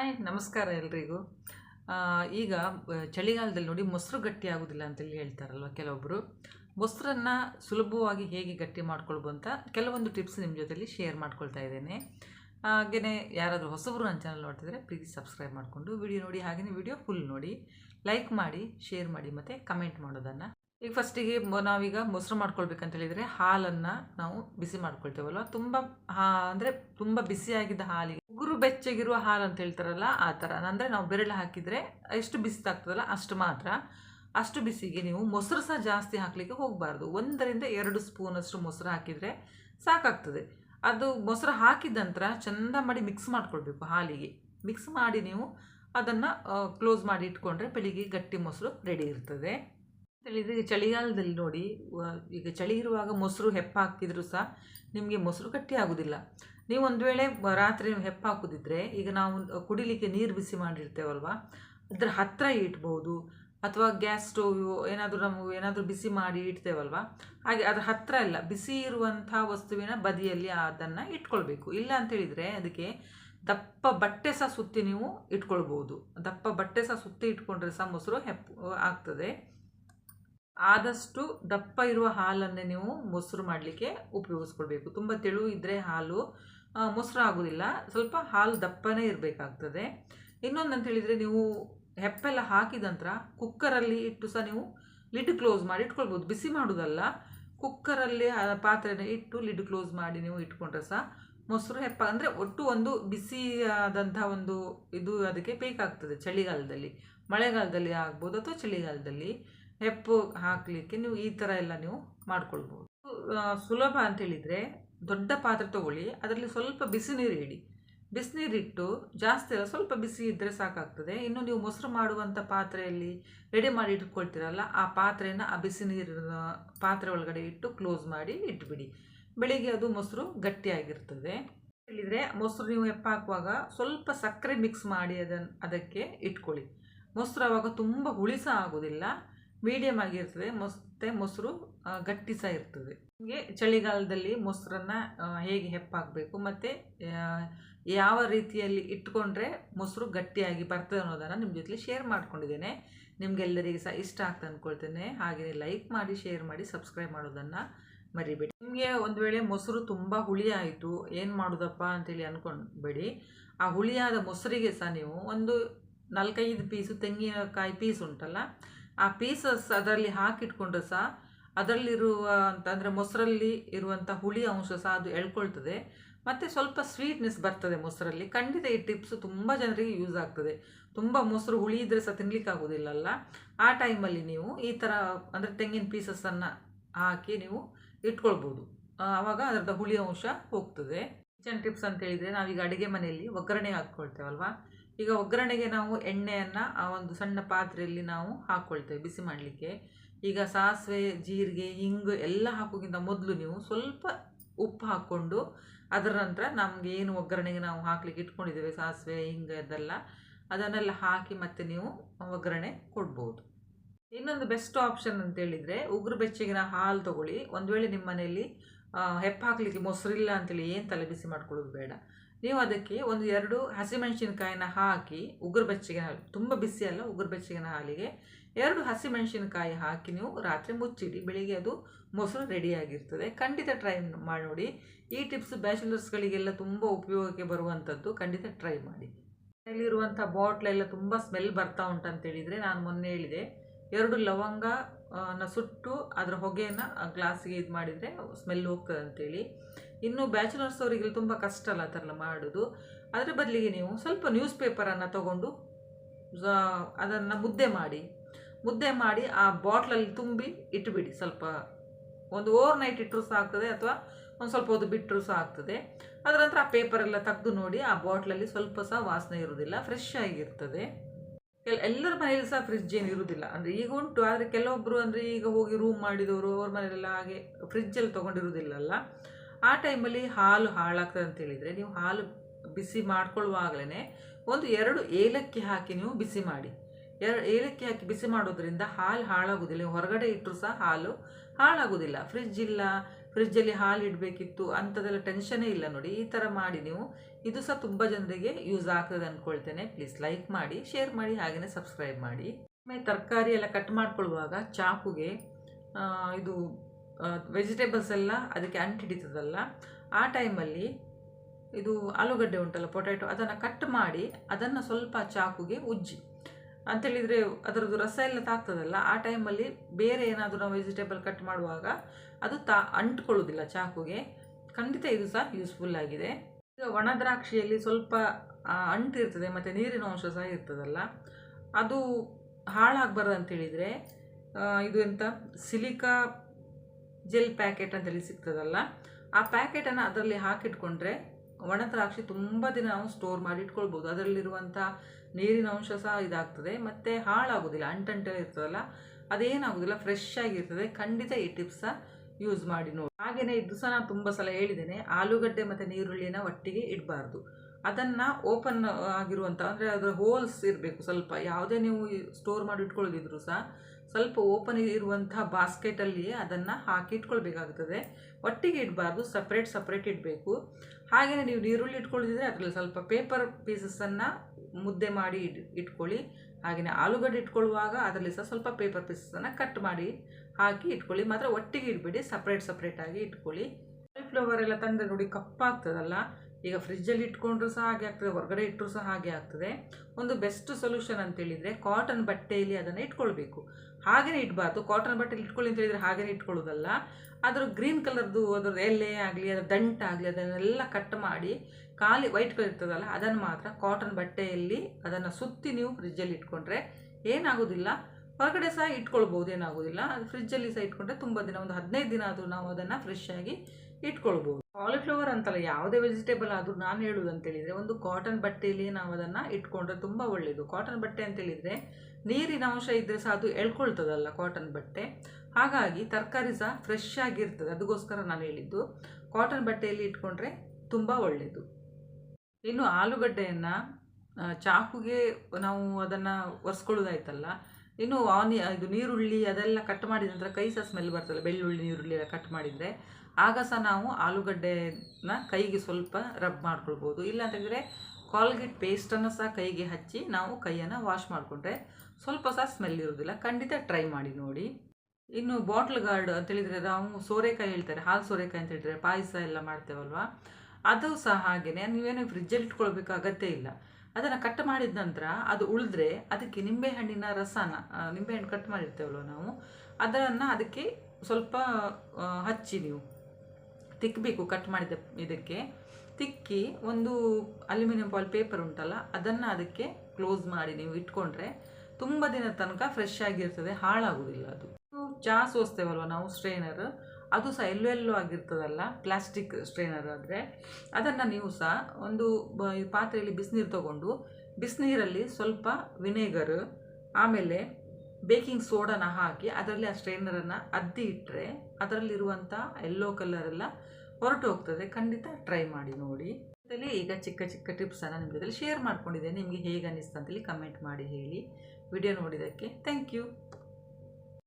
Hi, ನಮಸ್ಕಾರ ಎಲ್ರಿಗೂ. ಈಗ ಚಳಿಗಾಲದಲ್ಲಿ ನೋಡಿ ಮೊಸರು ಗಟ್ಟಿ ಆಗೋದಿಲ್ಲ ಅಂತೇಳಿ ಹೇಳ್ತಾರಲ್ವ ಕೆಲವೊಬ್ಬರು ಮೊಸರನ್ನು ಸುಲಭವಾಗಿ ಹೇಗೆ ಗಟ್ಟಿ ಮಾಡ್ಕೊಳ್ಬೋದು ಅಂತ ಕೆಲವೊಂದು ಟಿಪ್ಸ್ ನಿಮ್ಮ ಜೊತೆಲಿ ಶೇರ್ ಮಾಡ್ಕೊಳ್ತಾ ಇದ್ದೇನೆ. ಹಾಗೆಯೇ ಯಾರಾದರೂ ಹೊಸಬರು ನನ್ನ ಚಾನಲ್ ನೋಡ್ತಿದ್ರೆ ಪ್ಲೀಸ್ ಸಬ್ಸ್ಕ್ರೈಬ್ ಮಾಡಿಕೊಂಡು ವಿಡಿಯೋ ನೋಡಿ ಹಾಗೆಯೇ ವಿಡಿಯೋ ಫುಲ್ ನೋಡಿ. ಲೈಕ್ ಮಾಡಿ ಶೇರ್ ಮಾಡಿ ಮತ್ತು ಕಮೆಂಟ್ ಮಾಡೋದನ್ನು. ಈಗ ಫಸ್ಟಿಗೆ ನಾವೀಗ ಮೊಸರು ಮಾಡ್ಕೊಳ್ಬೇಕಂತ ಹೇಳಿದರೆ ಹಾಲನ್ನು ನಾವು ಬಿಸಿ ಮಾಡ್ಕೊಳ್ತೇವಲ್ವ? ತುಂಬ, ಹಾ, ಅಂದರೆ ತುಂಬ ಬಿಸಿಯಾಗಿದ್ದ ಹಾಲಿಗೆ ಉಗುರು ಬೆಚ್ಚಗಿರುವ ಹಾಲು ಅಂತ ಹೇಳ್ತಾರಲ್ಲ ಆ ಥರ. ಅಂದರೆ ನಾವು ಬೆರಳು ಹಾಕಿದರೆ ಎಷ್ಟು ಬಿಸಿ ಆಗ್ತದಲ್ಲ ಅಷ್ಟು ಮಾತ್ರ. ಅಷ್ಟು ಬಿಸಿಗೆ ನೀವು ಮೊಸರು ಸಹ ಜಾಸ್ತಿ ಹಾಕಲಿಕ್ಕೆ ಹೋಗಬಾರ್ದು. ಒಂದರಿಂದ ಎರಡು ಸ್ಪೂನಷ್ಟು ಮೊಸರು ಹಾಕಿದರೆ ಸಾಕಾಗ್ತದೆ. ಅದು ಮೊಸರು ಹಾಕಿದ ನಂತರ ಚೆಂದ ಮಾಡಿ ಮಿಕ್ಸ್ ಮಾಡಿಕೊಡ್ಬೇಕು ಹಾಲಿಗೆ. ಮಿಕ್ಸ್ ಮಾಡಿ ನೀವು ಅದನ್ನು ಕ್ಲೋಸ್ ಮಾಡಿ ಇಟ್ಕೊಂಡ್ರೆ ಬೆಳಿಗ್ಗೆ ಗಟ್ಟಿ ಮೊಸರು ರೆಡಿ ಇರ್ತದೆ. ಈಗ ಚಳಿಗಾಲದಲ್ಲಿ ನೋಡಿ ಈಗ ಚಳಿ ಇರುವಾಗ ಮೊಸರು ಹೆಪ್ಪ ಹಾಕಿದ್ರು ಸಹ ನಿಮಗೆ ಮೊಸರು ಗಟ್ಟಿ ಆಗೋದಿಲ್ಲ. ನೀವು ಒಂದು ವೇಳೆ ರಾತ್ರಿ ಹೆಪ್ಪ ಹಾಕೋದಿದ್ರೆ ಈಗ ನಾವು ಕುಡಿಲಿಕ್ಕೆ ನೀರು ಬಿಸಿ ಮಾಡಿರ್ತೇವಲ್ವ? ಅದರ ಹತ್ತಿರ ಇಟ್ಬೋದು ಅಥವಾ ಗ್ಯಾಸ್ ಸ್ಟೋವ್ ಏನಾದರೂ ನಮಗೆ ಏನಾದರೂ ಬಿಸಿ ಮಾಡಿ ಇಡ್ತೇವಲ್ವ? ಹಾಗೆ ಅದರ ಹತ್ತಿರ ಇಲ್ಲ ಬಿಸಿ ಇರುವಂಥ ವಸ್ತುವಿನ ಬದಿಯಲ್ಲಿ ಅದನ್ನು ಇಟ್ಕೊಳ್ಬೇಕು. ಇಲ್ಲ ಅಂತ ಹೇಳಿದರೆ ಅದಕ್ಕೆ ದಪ್ಪ ಬಟ್ಟೆ ಸಹ ಸುತ್ತಿ ನೀವು ಇಟ್ಕೊಳ್ಬೋದು. ದಪ್ಪ ಬಟ್ಟೆ ಸಹ ಸುತ್ತಿ ಇಟ್ಕೊಂಡ್ರೆ ಸಹ ಮೊಸರು ಹೆಪ್ಪು ಆಗ್ತದೆ. ಆದಷ್ಟು ದಪ್ಪ ಇರುವ ಹಾಲನ್ನೇ ನೀವು ಮೊಸರು ಮಾಡಲಿಕ್ಕೆ ಉಪಯೋಗಿಸ್ಕೊಳ್ಬೇಕು. ತುಂಬ ತೆಳು ಇದ್ದರೆ ಹಾಲು ಮೊಸರು ಆಗೋದಿಲ್ಲ. ಸ್ವಲ್ಪ ಹಾಲು ದಪ್ಪನೇ ಇರಬೇಕಾಗ್ತದೆ. ಇನ್ನೊಂದು ಅಂತ ಹೇಳಿದರೆ ನೀವು ಹೆಪ್ಪೆಲ್ಲ ಹಾಕಿದ ನಂತರ ಕುಕ್ಕರಲ್ಲಿ ಇಟ್ಟು ಸಹ ನೀವು ಲಿಡ್ ಕ್ಲೋಸ್ ಮಾಡಿ ಇಟ್ಕೊಳ್ಬೋದು. ಬಿಸಿ ಮಾಡೋದಲ್ಲ. ಕುಕ್ಕರಲ್ಲಿ ಪಾತ್ರೆನ ಇಟ್ಟು ಲಿಡ್ ಕ್ಲೋಸ್ ಮಾಡಿ ನೀವು ಇಟ್ಕೊಂಡ್ರೆ ಸಹ ಮೊಸರು ಹೆಪ್ಪ ಅಂದರೆ ಒಟ್ಟು ಒಂದು ಬಿಸಿಯಾದಂಥ ಒಂದು ಇದು ಅದಕ್ಕೆ ಬೇಕಾಗ್ತದೆ. ಚಳಿಗಾಲದಲ್ಲಿ. ಮಳೆಗಾಲದಲ್ಲಿ ಆಗ್ಬೋದು ಅಥವಾ ಚಳಿಗಾಲದಲ್ಲಿ. ಹೆಪ್ಪು ಹಾಕಲಿಕ್ಕೆ ನೀವು ಈ ಥರ ಎಲ್ಲ ನೀವು ಮಾಡ್ಕೊಳ್ಬೋದು. ಸುಲಭ ಅಂತ ಹೇಳಿದರೆ ದೊಡ್ಡ ಪಾತ್ರೆ ತಗೊಳ್ಳಿ, ಅದರಲ್ಲಿ ಸ್ವಲ್ಪ ಬಿಸಿ ನೀರು ಇಡಿ. ಬಿಸಿನೀರಿಟ್ಟು ಜಾಸ್ತಿ ಅಲ್ಲ, ಸ್ವಲ್ಪ ಬಿಸಿ ಇದ್ದರೆ ಸಾಕಾಗ್ತದೆ. ಇನ್ನು ನೀವು ಮೊಸರು ಮಾಡುವಂಥ ಪಾತ್ರೆಯಲ್ಲಿ ರೆಡಿ ಮಾಡಿ ಇಟ್ಕೊಳ್ತೀರಲ್ಲ, ಆ ಪಾತ್ರೆನ ಆ ಬಿಸಿ ನೀರಿನ ಪಾತ್ರೆ ಒಳಗಡೆ ಇಟ್ಟು ಕ್ಲೋಸ್ ಮಾಡಿ ಇಟ್ಬಿಡಿ. ಬೆಳಿಗ್ಗೆ ಅದು ಮೊಸರು ಗಟ್ಟಿಯಾಗಿರ್ತದೆ. ಹೇಳಿದರೆ ಮೊಸರು ನೀವು ಹೆಪ್ಪ ಹಾಕುವಾಗ ಸ್ವಲ್ಪ ಸಕ್ಕರೆ ಮಿಕ್ಸ್ ಮಾಡಿ ಅದನ್ನು ಅದಕ್ಕೆ ಇಟ್ಕೊಳ್ಳಿ. ಮೊಸರು ಆವಾಗ ತುಂಬ ಹುಳಿಸ ಆಗೋದಿಲ್ಲ. ಮೀಡಿಯಮ್ ಆಗಿರ್ತದೆ. ಮತ್ತೆ ಮೊಸರು ಗಟ್ಟಿ ಸಹ ಇರ್ತದೆ. ನಿಮಗೆ ಚಳಿಗಾಲದಲ್ಲಿ ಮೊಸರನ್ನು ಹೇಗೆ ಹೆಪ್ಪಾಕಬೇಕು, ಮತ್ತು ಯಾವ ರೀತಿಯಲ್ಲಿ ಇಟ್ಕೊಂಡ್ರೆ ಮೊಸರು ಗಟ್ಟಿಯಾಗಿ ಬರ್ತದೆ ಅನ್ನೋದನ್ನು ನಿಮ್ಮ ಜೊತೆ ಶೇರ್ ಮಾಡ್ಕೊಂಡಿದ್ದೇನೆ. ನಿಮಗೆಲ್ಲರಿಗೆ ಸಹ ಇಷ್ಟ ಆಗ್ತಾ ಅಂದ್ಕೊಳ್ತೇನೆ ಹಾಗೆಯೇ ಲೈಕ್ ಮಾಡಿ ಶೇರ್ ಮಾಡಿ ಸಬ್ಸ್ಕ್ರೈಬ್ ಮಾಡೋದನ್ನು ಮರಿಬೇಡಿ. ನಿಮಗೆ ಒಂದು ವೇಳೆ ಮೊಸರು ತುಂಬ ಹುಳಿ ಆಯಿತು, ಏನು ಮಾಡೋದಪ್ಪ ಅಂತೇಳಿ ಅನ್ಕೊಂಡ್ಬೇಡಿ ಆ ಹುಳಿಯಾದ ಮೊಸರಿಗೆ ಸಹ ನೀವು ಒಂದು ನಾಲ್ಕೈದು ಪೀಸು ತೆಂಗಿನಕಾಯಿ ಪೀಸ್ ಉಂಟಲ್ಲ ಆ ಪೀಸಸ್ ಅದರಲ್ಲಿ ಹಾಕಿಟ್ಕೊಂಡ್ರೆ ಸಹ ಅದರಲ್ಲಿರುವ ಅಂತಂದರೆ ಮೊಸರಲ್ಲಿ ಇರುವಂಥ ಹುಳಿ ಅಂಶ ಸಹ ಅದು ಎಳ್ಕೊಳ್ತದೆ. ಮತ್ತು ಸ್ವಲ್ಪ ಸ್ವೀಟ್ನೆಸ್ ಬರ್ತದೆ ಮೊಸರಲ್ಲಿ. ಖಂಡಿತ ಈ ಟಿಪ್ಸ್ ತುಂಬ ಜನರಿಗೆ ಯೂಸ್ ಆಗ್ತದೆ. ತುಂಬ ಮೊಸರು ಹುಳಿ ಇದ್ದರೆ ಸಹ ತಿನ್ಲಿಕ್ಕೆ ಆಗೋದಿಲ್ಲಲ್ಲ. ಆ ಟೈಮಲ್ಲಿ ನೀವು ಈ ಥರ ಅಂದರೆ ತೆಂಗಿನ ಪೀಸಸ್ಸನ್ನು ಹಾಕಿ ನೀವು ಇಟ್ಕೊಳ್ಬೋದು. ಆವಾಗ ಅದರದ ಹುಳಿ ಅಂಶ ಹೋಗ್ತದೆ. ಕಿಚನ್ ಟಿಪ್ಸ್ ಅಂತ ಹೇಳಿದರೆ ನಾವೀಗ ಅಡುಗೆ ಮನೆಯಲ್ಲಿ ಒಗ್ಗರಣೆ ಹಾಕ್ಕೊಳ್ತೇವಲ್ವಾ? ಈಗ ಒಗ್ಗರಣೆಗೆ ನಾವು ಎಣ್ಣೆಯನ್ನು ಆ ಒಂದು ಸಣ್ಣ ಪಾತ್ರೆಯಲ್ಲಿ ನಾವು ಹಾಕ್ಕೊಳ್ತೇವೆ ಬಿಸಿ ಮಾಡಲಿಕ್ಕೆ. ಈಗ ಸಾಸಿವೆ, ಜೀರಿಗೆ ಹಿಂಗು ಎಲ್ಲ ಹಾಕೋಕ್ಕಿಂತ ಮೊದಲು ನೀವು ಸ್ವಲ್ಪ ಉಪ್ಪು ಹಾಕ್ಕೊಂಡು ಅದರ ನಂತರ ನಮಗೆ ಏನು ಒಗ್ಗರಣೆಗೆ ನಾವು ಹಾಕ್ಲಿಕ್ಕೆ ಇಟ್ಕೊಂಡಿದ್ದೇವೆ, ಸಾಸಿವೆ ಹಿಂಗೆ ಅದೆಲ್ಲ, ಅದನ್ನೆಲ್ಲ ಹಾಕಿ ಮತ್ತೆ ನೀವು ಒಗ್ಗರಣೆ ಕೊಡ್ಬೋದು. ಇನ್ನೊಂದು ಬೆಸ್ಟ್ ಆಪ್ಷನ್ ಅಂತ ಹೇಳಿದರೆ ಉಗುರು ಬೆಚ್ಚಗಿನ ಹಾಲು ತೊಗೊಳ್ಳಿ. ಒಂದು ವೇಳೆ ನಿಮ್ಮ ಮನೆಯಲ್ಲಿ ಹೆಪ್ಪು ಹಾಕ್ಲಿಕ್ಕೆ ಹಾಕಲಿಕ್ಕೆ ಮೊಸರಿಲ್ಲ ಅಂತೇಳಿ ಏನು ತಲೆ ಬಿಸಿ ಮಾಡ್ಕೊಳ್ಳೋದು ಬೇಡ. ನೀವು ಅದಕ್ಕೆ ಒಂದು ಎರಡು ಹಸಿಮೆಣಸಿನಕಾಯಿನ ಹಾಕಿ ಉಗುರು ಬೆಚ್ಚಗಿನ ಹಾಲು, ತುಂಬ ಬಿಸಿ ಅಲ್ಲ, ಉಗುರು ಬೆಚ್ಚಗಿನ ಹಾಲಿಗೆ ಎರಡು ಹಸಿಮೆಣಸಿನಕಾಯಿ ಹಾಕಿ ನೀವು ರಾತ್ರಿ ಮುಚ್ಚಿಡಿ, ಬೆಳಿಗ್ಗೆ ಅದು ಮೊಸರು ರೆಡಿಯಾಗಿರ್ತದೆ ಖಂಡಿತ ಟ್ರೈ ಮಾಡಿ ನೋಡಿ. ಈ ಟಿಪ್ಸ್ ಬ್ಯಾಚುಲರ್ಸ್ಗಳಿಗೆಲ್ಲ ತುಂಬ ಉಪಯೋಗಕ್ಕೆ ಬರುವಂಥದ್ದು ಖಂಡಿತ ಟ್ರೈ ಮಾಡಿ. ಅಲ್ಲಿರುವಂಥ ಬಾಟ್ಲೆಲ್ಲ ತುಂಬ ಸ್ಮೆಲ್ ಬರ್ತಾ ಉಂಟಂತೇಳಿದರೆ ನಾನು ಮೊನ್ನೆ ಹೇಳಿದೆ. ಎರಡು ಲವಂಗ ನ ಸುಟ್ಟು ಅದರ ಹೊಗೆಯನ್ನು ಗ್ಲಾಸ್ಗೆ ಇದು ಮಾಡಿದರೆ ಸ್ಮೆಲ್ ಹೋಗ್ತದೆ ಅಂತೇಳಿ. ಇನ್ನು ಬ್ಯಾಚುಲರ್ಸ್ ಅವರಿಗೆಲ್ಲ ತುಂಬ ಕಷ್ಟ ಅಲ್ಲ ಆ ಥರ ಮಾಡೋದು. ಅದರ ಬದಲಿಗೆ ನೀವು ಸ್ವಲ್ಪ ನ್ಯೂಸ್ ಪೇಪರನ್ನು ತಗೊಂಡು ಅದನ್ನು ಮುದ್ದೆ ಮಾಡಿ. ಮುದ್ದೆ ಮಾಡಿ ಆ ಬಾಟ್ಲಲ್ಲಿ ತುಂಬಿ ಇಟ್ಟುಬಿಡಿ ಸ್ವಲ್ಪ ಒಂದು ಓವರ್ ನೈಟ್ ಇಟ್ಟರೂ ಸಹ ಆಗ್ತದೆ ಅಥವಾ ಒಂದು ಸ್ವಲ್ಪ ಹೊತ್ತು ಬಿಟ್ಟರೂ ಸಹ ಆಗ್ತದೆ. ಅದರ ನಂತರ ಆ ಪೇಪರೆಲ್ಲ ತೆಗೆದು ನೋಡಿ ಆ ಬಾಟ್ಲಲ್ಲಿ ಸ್ವಲ್ಪ ಸಹ ವಾಸನೆ ಇರುವುದಿಲ್ಲ ಫ್ರೆಶ್ ಆಗಿರ್ತದೆ ಕೆಲ, ಎಲ್ಲರ ಮನೆಯಲ್ಲಿ ಸಹ ಫ್ರಿಜ್ ಏನು ಇರುವುದಿಲ್ಲ ಅಂದರೆ ಈಗ ಉಂಟು, ಆದರೆ ಕೆಲವೊಬ್ಬರು ಅಂದರೆ ಈಗ ಹೋಗಿ ರೂಮ್ ಮಾಡಿದವರು ಅವ್ರ ಮನೆಯಲ್ಲೆಲ್ಲ ಹಾಗೆ ಫ್ರಿಜ್ಜಲ್ಲಿ ತೊಗೊಂಡಿರೋದಿಲ್ಲಲ್ಲ. ಆ ಟೈಮಲ್ಲಿ ಹಾಲು ಹಾಳಾಗ್ತದೆ ಅಂತ ಹೇಳಿದರೆ ನೀವು ಹಾಲು ಬಿಸಿ ಮಾಡ್ಕೊಳ್ಳುವಾಗಲೇ ಒಂದು ಎರಡು ಏಲಕ್ಕಿ ಹಾಕಿ ನೀವು ಬಿಸಿ ಮಾಡಿ. ಎರಡು ಏಲಕ್ಕಿ ಹಾಕಿ ಬಿಸಿ ಮಾಡೋದ್ರಿಂದ ಹಾಲು ಹಾಳಾಗೋದಿಲ್ಲ. ನೀವು ಹೊರಗಡೆ ಇಟ್ಟರು ಸಹ ಹಾಲು ಹಾಳಾಗೋದಿಲ್ಲ. ಫ್ರಿಜ್ ಇಲ್ಲ ಫ್ರಿಜ್ಜಲ್ಲಿ ಹಾಲು ಇಡಬೇಕಿತ್ತು, ಅಂಥದ್ದೆಲ್ಲ ಟೆನ್ಷನೇ ಇಲ್ಲ ನೋಡಿ, ಈ ಥರ ಮಾಡಿ ನೀವು. ಇದು ಸಹ ತುಂಬ ಜನರಿಗೆ ಯೂಸ್ ಆಗ್ತದೆ ಅಂದ್ಕೊಳ್ತೇನೆ ಪ್ಲೀಸ್ ಲೈಕ್ ಮಾಡಿ ಶೇರ್ ಮಾಡಿ ಹಾಗೆಯೇ ಸಬ್ಸ್ಕ್ರೈಬ್ ಮಾಡಿ. ಆಮೇಲೆ ತರಕಾರಿ ಎಲ್ಲ ಕಟ್ ಮಾಡ್ಕೊಳ್ಳುವಾಗ ಚಾಕುಗೆ ಇದು ವೆಜಿಟೇಬಲ್ಸ್ ಎಲ್ಲ ಅದಕ್ಕೆ ಅಂಟಿಡಿತದಲ್ಲ, ಆ ಟೈಮಲ್ಲಿ ಇದು ಆಲೂಗಡ್ಡೆ ಉಂಟಲ್ಲ ಪೊಟ್ಯಾಟೊ ಅದನ್ನು ಕಟ್ ಮಾಡಿ, ಅದನ್ನು ಸ್ವಲ್ಪ ಚಾಕುಗೆ ಉಜ್ಜಿ. ಅಂತೇಳಿದರೆ ಅದರದ್ದು ರಸ ಎಲ್ಲ ತಾಗ್ತದಲ್ಲ, ಆ ಟೈಮಲ್ಲಿ ಬೇರೆ ಏನಾದರೂ ನಾವು ವೆಜಿಟೇಬಲ್ ಕಟ್ ಮಾಡುವಾಗ ಅದು ತಾ, ಅಂಟ್ಕೊಳ್ಳೋದಿಲ್ಲ ಚಾಕುಗೆ. ಖಂಡಿತ ಇದು ಸಹ ಯೂಸ್ಫುಲ್ ಆಗಿದೆ. ಈಗ ಒಣ ದ್ರಾಕ್ಷಿಯಲ್ಲಿ ಸ್ವಲ್ಪ ಅಂಟಿರ್ತದೆ ಮತ್ತು ನೀರಿನ ಅಂಶ ಸಹ ಇರ್ತದಲ್ಲ, ಅದು ಹಾಳಾಗಬಾರ್ದು ಅಂತೇಳಿದರೆ ಇದು ಎಂತ? ಸಿಲಿಕಾ ಜೆಲ್ ಪ್ಯಾಕೆಟ್ ಅಂತೇಳಿ ಸಿಗ್ತದಲ್ಲ, ಆ ಪ್ಯಾಕೆಟನ್ನು ಅದರಲ್ಲಿ ಹಾಕಿಟ್ಕೊಂಡ್ರೆ ಒಣ ದ್ರಾಕ್ಷಿ ತುಂಬ ದಿನ ನಾವು ಸ್ಟೋರ್ ಮಾಡಿ ಇಟ್ಕೊಳ್ಬೋದು. ಅದರಲ್ಲಿರುವಂಥ ನೀರಿನ ಅಂಶ ಸಹ ಇದಾಗ್ತದೆ. ಮತ್ತು ಹಾಳಾಗೋದಿಲ್ಲ ಅಂಟಂಟೆ ಇರ್ತದಲ್ಲ, ಅದೇನಾಗೋದಿಲ್ಲ ಫ್ರೆಶ್ ಆಗಿರ್ತದೆ. ಖಂಡಿತ ಈ ಟಿಪ್ಸ ಯೂಸ್ ಮಾಡಿ ನೋಡಿ. ಹಾಗೆಯೇ ಇದು ಸಹ ನಾನು ತುಂಬ ಸಲ ಹೇಳಿದ್ದೇನೆ, ಆಲೂಗಡ್ಡೆ ಮತ್ತು ನೀರುಳ್ಳಿನ ಒಟ್ಟಿಗೆ ಇಡಬಾರ್ದು. ಅದನ್ನು ಓಪನ್ ಆಗಿರುವಂಥ ಅಂದರೆ ಅದರ ಹೋಲ್ಸ್ ಇರಬೇಕು ಸ್ವಲ್ಪ. ಯಾವುದೇ ನೀವು ಸ್ಟೋರ್ ಮಾಡಿ ಇಟ್ಕೊಳ್ಳೋದಿದ್ರು ಸಹ ಸ್ವಲ್ಪ ಓಪನ್ ಇರುವಂಥ ಬಾಸ್ಕೆಟಲ್ಲಿಯೇ ಅದನ್ನು ಹಾಕಿ ಇಟ್ಕೊಳ್ಬೇಕಾಗ್ತದೆ ಒಟ್ಟಿಗೆ ಇಡಬಾರ್ದು ಸಪ್ರೇಟ್ ಸಪ್ರೇಟ್ ಇಡಬೇಕು. ಹಾಗೆಯೇ ನೀವು ನೀರುಳ್ಳಿ ಇಟ್ಕೊಳ್ಳಿದ್ರೆ ಅದರಲ್ಲಿ ಸ್ವಲ್ಪ ಪೇಪರ್ ಪೀಸಸನ್ನು ಮುದ್ದೆ ಮಾಡಿ ಇಟ್ ಇಟ್ಕೊಳ್ಳಿ. ಹಾಗೆಯೇ ಆಲೂಗಡ್ಡೆ ಇಟ್ಕೊಳ್ಳುವಾಗ ಅದರಲ್ಲಿ ಸಹ ಸ್ವಲ್ಪ ಪೇಪರ್ ಪೀಸಸನ್ನು ಕಟ್ ಮಾಡಿ ಹಾಕಿ ಇಟ್ಕೊಳ್ಳಿ. ಮಾತ್ರ ಒಟ್ಟಿಗೆ ಇಡಬೇಡಿ ಸಪ್ರೇಟ್ ಸಪ್ರೇಟಾಗಿ ಇಟ್ಕೊಳ್ಳಿ. ಕಾಲಿಫ್ಲವರ್ ಎಲ್ಲ ತಂದರೆ ನೋಡಿ ಕಪ್ಪಾಗ್ತದಲ್ಲ. ಈಗ ಫ್ರಿಜ್ಜಲ್ಲಿ ಇಟ್ಕೊಂಡ್ರೂ ಸಹ ಹಾಗೆ ಆಗ್ತದೆ, ಹೊರಗಡೆ ಇಟ್ಟರೂ ಸಹ ಹಾಗೆ ಆಗ್ತದೆ. ಒಂದು ಬೆಸ್ಟ್ ಸೊಲ್ಯೂಷನ್ ಅಂತೇಳಿದರೆ ಕಾಟನ್ ಬಟ್ಟೆಯಲ್ಲಿ ಅದನ್ನು ಇಟ್ಕೊಳ್ಬೇಕು. ಹಾಗೇ ಇಡಬಾರ್ದು. ಕಾಟನ್ ಬಟ್ಟೆಲಿ ಇಟ್ಕೊಳ್ಳಿ ಅಂತ ಹೇಳಿದರೆ ಹಾಗೇ ಇಟ್ಕೊಳ್ಳೋದಲ್ಲ. ಅದ್ರ ಗ್ರೀನ್ ಕಲರ್ದು ಅದರ ಎಲೆ ಆಗಲಿ, ಅದರ ದಂಟಾಗಲಿ ಅದನ್ನೆಲ್ಲ ಕಟ್ ಮಾಡಿ ಖಾಲಿ ವೈಟ್ ಕಲರ್ ಇರ್ತದಲ್ಲ, ಅದನ್ನು ಮಾತ್ರ ಕಾಟನ್ ಬಟ್ಟೆಯಲ್ಲಿ ಅದನ್ನು ಸುತ್ತಿ ನೀವು ಫ್ರಿಜ್ಜಲ್ಲಿ ಇಟ್ಕೊಂಡ್ರೆ ಏನಾಗೋದಿಲ್ಲ. ಹೊರಗಡೆ ಸಹ ಇಟ್ಕೊಳ್ಬೋದು, ಏನಾಗೋದಿಲ್ಲ. ಅದು ಫ್ರಿಜ್ಜಲ್ಲಿ ಸಹ ಇಟ್ಕೊಂಡ್ರೆ ತುಂಬ ದಿನ, ಒಂದು ಹದಿನೈದು ದಿನ ಆದರೂ ನಾವು ಅದನ್ನು ಫ್ರೆಶ್ ಆಗಿ ಇಟ್ಕೊಳ್ಬೋದು. ಕಾಲಿಫ್ಲವರ್ ಅಂತಲ್ಲ, ಯಾವುದೇ ವೆಜಿಟೇಬಲ್ ಆದರೂ ನಾನು ಹೇಳುವುದು ಅಂತೇಳಿದರೆ ಒಂದು ಕಾಟನ್ ಬಟ್ಟೆಯಲ್ಲಿ ನಾವು ಅದನ್ನು ಇಟ್ಕೊಂಡ್ರೆ ತುಂಬ ಒಳ್ಳೆಯದು ಕಾಟನ್ ಬಟ್ಟೆ ಅಂತೇಳಿದರೆ, ನೀರಿನ ಅಂಶ ಇದ್ದರೆ ಸಹ ಅದು ಎಳ್ಕೊಳ್ತದಲ್ಲ ಕಾಟನ್ ಬಟ್ಟೆ. ಹಾಗಾಗಿ ತರಕಾರಿ ಸಹ ಫ್ರೆಶ್ ಆಗಿರ್ತದೆ. ಅದಕ್ಕೋಸ್ಕರ ನಾನು ಹೇಳಿದ್ದು ಕಾಟನ್ ಬಟ್ಟೆಯಲ್ಲಿ ಇಟ್ಕೊಂಡ್ರೆ ತುಂಬ ಒಳ್ಳೆಯದು ಇನ್ನು ಆಲೂಗಡ್ಡೆಯನ್ನು ಚಾಕುಗೆ ನಾವು ಅದನ್ನು ಒರೆಸ್ಕೊಳ್ಳೋದಾಯ್ತಲ್ಲ, ಇನ್ನು ಆನಿ, ಇದು ನೀರುಳ್ಳಿ ಅದೆಲ್ಲ ಕಟ್ ಮಾಡಿದ ನಂತರ ಕೈ ಸಹ ಸ್ಮೆಲ್ ಬರ್ತಲ್ಲ ಬೆಳ್ಳುಳ್ಳಿ, ನೀರುಳ್ಳಿ ಎಲ್ಲ ಕಟ್ ಮಾಡಿದರೆ. ಆಗ ಸಹ ನಾವು ಆಲೂಗಡ್ಡೆನ ಕೈಗೆ ಸ್ವಲ್ಪ ರಬ್ ಮಾಡ್ಕೊಳ್ಬೋದು. ಇಲ್ಲ ಅಂತಂದರೆ ಕಾಲ್ಗೇಟ್ ಪೇಸ್ಟನ್ನು ಸಹ ಕೈಗೆ ಹಚ್ಚಿ ನಾವು ಕೈಯನ್ನು ವಾಶ್ ಮಾಡಿಕೊಂಡ್ರೆ ಸ್ವಲ್ಪ ಸಹ ಸ್ಮೆಲ್ ಇರೋದಿಲ್ಲ ಖಂಡಿತ ಟ್ರೈ ಮಾಡಿ ನೋಡಿ. ಇನ್ನು ಬಾಟ್ಲ್ ಗಾರ್ಡ್ ಅಂತ ಹೇಳಿದರೆ ನಾವು ಸೋರೆಕಾಯಿ ಹೇಳ್ತಾರೆ. ಹಾಲು ಸೋರೆಕಾಯಿ ಅಂತ ಹೇಳ್ತಾರೆ ಪಾಯಸ ಎಲ್ಲ ಮಾಡ್ತೇವಲ್ವ? ಅದು ಸಹ ಹಾಗೆಯೇ ನೀವೇನು ಫ್ರಿಜ್ಜಲ್ಲಿ ಇಟ್ಕೊಳ್ಬೇಕು ಅಗತ್ಯ ಇಲ್ಲ. ಅದನ್ನು ಕಟ್ ಮಾಡಿದ ನಂತರ ಅದು ಉಳಿದ್ರೆ ಅದಕ್ಕೆ ನಿಂಬೆಹಣ್ಣಿನ ರಸನ ನಿಂಬೆಹಣ್ಣು ಕಟ್ ಮಾಡಿರ್ತೇವಲ್ವ ನಾವು? ಅದನ್ನು ಅದಕ್ಕೆ ಸ್ವಲ್ಪ ಹಚ್ಚಿ ನೀವು. ತಿಕ್ಕಬೇಕು ಕಟ್ ಮಾಡಿದ ಇದಕ್ಕೆ. ತಿಕ್ಕಿ ಒಂದು ಅಲ್ಯೂಮಿನಿಯಂ ಫಾಯಿಲ್ ಪೇಪರ್ ಉಂಟಲ್ಲ, ಅದನ್ನು ಅದಕ್ಕೆ ಕ್ಲೋಸ್ ಮಾಡಿ ನೀವು ಇಟ್ಕೊಂಡ್ರೆ ತುಂಬ ದಿನ ತನಕ ಫ್ರೆಶ್ ಆಗಿರ್ತದೆ, ಹಾಳಾಗೋದಿಲ್ಲ ಅದು. ಚಾ ಸೋಸ್ತೇವಲ್ವ ನಾವು ಸ್ಟ್ರೈನರ್ ಅದು ಸಹ ಎಲ್ಲೋ ಎಲ್ಲೋ ಆಗಿರ್ತದಲ್ಲ ಪ್ಲಾಸ್ಟಿಕ್ ಸ್ಟ್ರೈನರ್ ಆದರೆ. ಅದನ್ನು ನೀವು ಸಹ ಒಂದು ಪಾತ್ರೆಯಲ್ಲಿ ಬಿಸಿನೀರು ತಗೊಂಡು, ಬಿಸಿನೀರಲ್ಲಿ ಸ್ವಲ್ಪ ವಿನೇಗರ್ ಆಮೇಲೆ ಬೇಕಿಂಗ್ ಸೋಡಾನ ಹಾಕಿ ಅದರಲ್ಲಿ ಆ ಸ್ಟ್ರೈನರನ್ನು ಅದ್ದಿ ಇಟ್ಟರೆ ಅದರಲ್ಲಿರುವಂಥ ಎಲ್ಲೋ ಕಲರೆಲ್ಲ ಹೊರಟು ಹೋಗ್ತದೆ. ಖಂಡಿತ ಟ್ರೈ ಮಾಡಿ ನೋಡಿ. ಅದರಲ್ಲಿ ಈಗ ಚಿಕ್ಕ ಚಿಕ್ಕ ಟಿಪ್ಸನ್ನು ನಿಮ್ಮ ಜೊತೆಲಿ ಶೇರ್ ಮಾಡ್ಕೊಂಡಿದ್ದೇನೆ. ನಿಮಗೆ ಹೇಗೆ ಅನ್ನಿಸ್ತು ಅಂತೇಳಿ ಕಮೆಂಟ್ ಮಾಡಿ ಹೇಳಿ. ವಿಡಿಯೋ ನೋಡಿದ್ದಕ್ಕೆ ಥ್ಯಾಂಕ್ ಯು